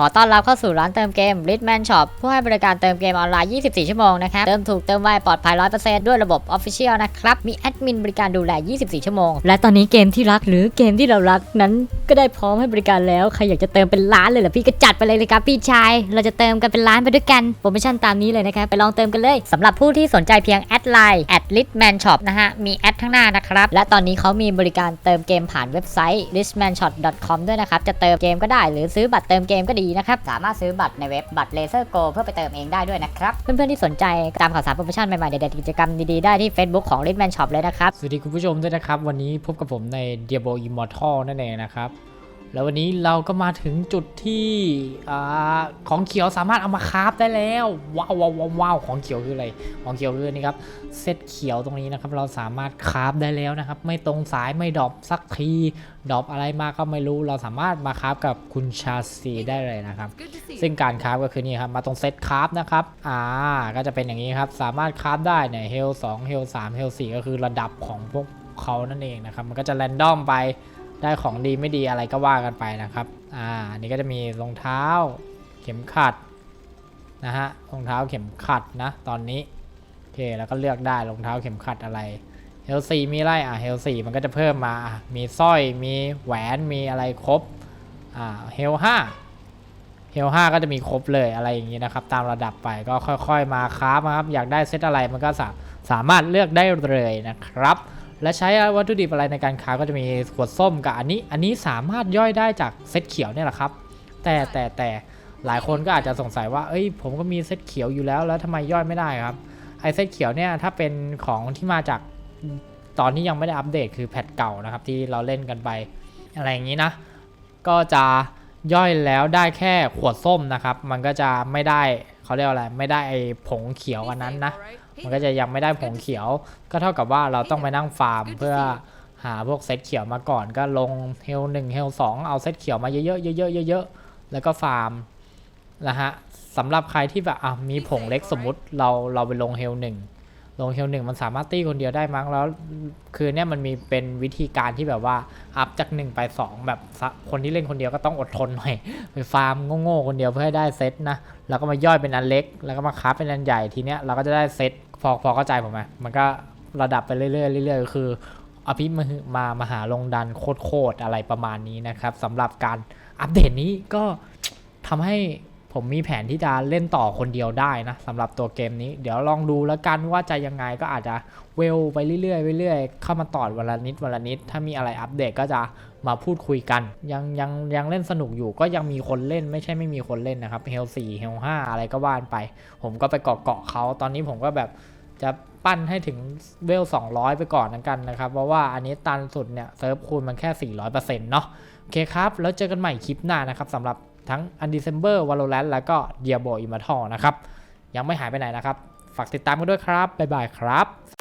ขอต้อนรับเข้าสู่ร้านเติมเกม Ritman Shop ผู้ให้บริการเติมเกมออนไลน์ 24 ชั่วโมงนะครับ เติมถูกเติมไวปลอดภัย 100%ด้วยระบบ Official นะครับ มีแอดมินบริการดูแล 24 ชั่วโมง และตอนนี้เกมที่รักหรือเกมที่เรารักนั้นก็ได้พร้อมให้บริการแล้ว ใครอยากจะเติมเป็นล้านเลยเหรอพี่ก็จัดไปเลยเลยครับพี่ชาย เราจะเติมกันเป็นล้านไปด้วยกัน โปรโมชั่นตามนี้เลยนะครับ ไปลองเติมกันเลยสำหรับผู้ที่สนใจเพียงแอดไลน์ @litman shop นะฮะ มีแอดข้างหน้านะครับ และตอนนี้เขามีบริการเติมเกมผ่านเว็บไซต์ litmanshop.com ด้วยนะครับ จะเติมเกมก็ได้หรือซื้อบัตรเติมเกมก็ดีนะครับ สามารถซื้อบัตรในเว็บบัตร Laser Go เพื่อไปเติมเองได้ด้วยนะครับ เพื่อนๆที่สนใจตามข่าวสารโปรโมชั่นใหม่ๆเด็ดๆกิจกรรมดีๆได้ที่ Facebook ของ litman shop เลยนะครับ สวัสดีคุณผู้ชมด้วยนะครับ วันนี้พบกับผมใน Diablo Immortal นั่นเองนะครับ แล้ววันนี้เราก็มาถึงจุดที่อ่าของเขียวสามารถเอามาคราฟได้แล้วว้าวว้าวว้าวว้าวของเขียวคืออะไรของเขียวคือนี่ครับเซตเขียวตรงนี้นะครับ เราสามารถคราฟได้แล้วนะครับ ไม่ตรงสายไม่ดรอปสักทีดรอปอะไรมาก็ไม่รู้เราสามารถมาคราฟกับคุณชาซีได้เลยนะครับ ซึ่งการคราฟก็คือนี่ครับมาตรงเซตคราฟนะครับอ่าก็จะเป็นอย่างนี้ครับสามารถคราฟได้เนี่ยเฮลสองเฮลสามเฮลสี่ก็คือระดับของพวกเขานั่นเองนะครับมันก็จะแรนดอมไป ได้ของดีไม่ดีอะไรก็ว่ากันไปนะครับ อ่าอันนี้ก็จะมีรองเท้า เข็มขัดนะฮะ รองเท้าเข็มขัดนะ ตอนนี้ โอเค แล้วก็เลือกได้รองเท้าเข็มขัดอะไร เฮลสี่มีไรอะ เฮลสี่มันก็จะเพิ่มมาอะมีสร้อย มีแหวน มีอะไรครบ อ่า เฮลห้าเฮล5ก็จะมีครบเลยอะไรอย่างนี้นะครับ ตามระดับไปก็ค่อยๆมาคราฟนะครับ อยากได้เซตอะไรมันก็สาสามารถเลือกได้เลยนะครับ และใช้วัตถุดิบอะไรในการคราก็จะมีขวดส้มกับอันนี้ อันนี้สามารถย่อยได้จากเซตเขียวเนี่ยแหละครับ แต่แต่แต่หลายคนก็อาจจะสงสัยว่า เอ้ย ผมก็มีเซตเขียวอยู่แล้ว แล้วทำไมย่อยไม่ได้ครับ ไอเซตเขียวเนี่ยถ้าเป็นของที่มาจากตอนที่ยังไม่ได้อัปเดตคือแพทเก่านะครับที่เราเล่นกันไป อะไรอย่างนี้นะ ก็จะย่อยแล้วได้แค่ขวดส้มนะครับ มันก็จะไม่ได้เขาเรียกว่าอะไร ไม่ได้ไอผงเขียวอันนั้นนะ มันก็จะยังไม่ได้ผงเขียว ก็เท่ากับว่าเราต้องไปนั่งฟาร์มเพื่อหาพวกเซตเขียวมาก่อน ก็ลงเฮลหนึ่งเฮลสองเอาเซตเขียวมาเยอะๆเยอะๆเยอะๆแล้วก็ฟาร์มนะฮะสำหรับใครที่แบบอะมีผงเล็กสมมุติเราเราไปลงเฮลหนึ่ง ลงเฮลหนึ่งมันสามารถตีคนเดียวได้มั้งแล้วคือเนี่ยมันมีเป็นวิธีการที่แบบว่าอัพจาก1ไป2แบบคนที่เล่นคนเดียวก็ต้องอดทนหน่อยไปฟาร์มโง่ๆคนเดียวเพื่อให้ได้เซตนะแล้วก็มาย่อยเป็นอันเล็ก แล้วก็มาคราฟเป็นอันใหญ่ทีเนี้ยเราก็จะได้เซตพอพอเข้าใจผมไหมมันก็ระดับไปเรื่อยๆเรื่อยๆคืออภิมามามาหาลงดันโคตรๆอะไรประมาณนี้นะครับสำหรับการอัปเดตนี้ก็ทำให้ ผมมีแผนที่จะเล่นต่อคนเดียวได้นะสำหรับตัวเกมนี้ เดี๋ยวลองดูแล้วกันว่าจะยังไงก็อาจจะเวลไปเรื่อยๆเรื่อยๆเข้ามาตอดวันละนิดวันละนิด ถ้ามีอะไรอัปเดตก็จะมาพูดคุยกัน ยังยังยังเล่นสนุกอยู่ก็ยังมีคนเล่นไม่ใช่ไม่มีคนเล่นนะครับเฮลสี่เฮลห้าอะไรก็ว่านไป ผมก็ไปเกาะเกาะเขาตอนนี้ผมก็แบบจะปั้นให้ถึงเวล 200 ไปก่อนนะกันนะครับ เพราะว่าอันนี้ตันสุดเนี่ยเซิร์ฟคูณมันแค่ 400%เนาะโอเคครับ แล้วเจอกันใหม่คลิปหน้านะครับสำหรับ ทั้ง Undecember Valorant แล้วก็ Diablo Immortal นะครับ ยังไม่หายไปไหนนะครับ ฝากติดตามกันด้วยครับ บ๊ายบายครับ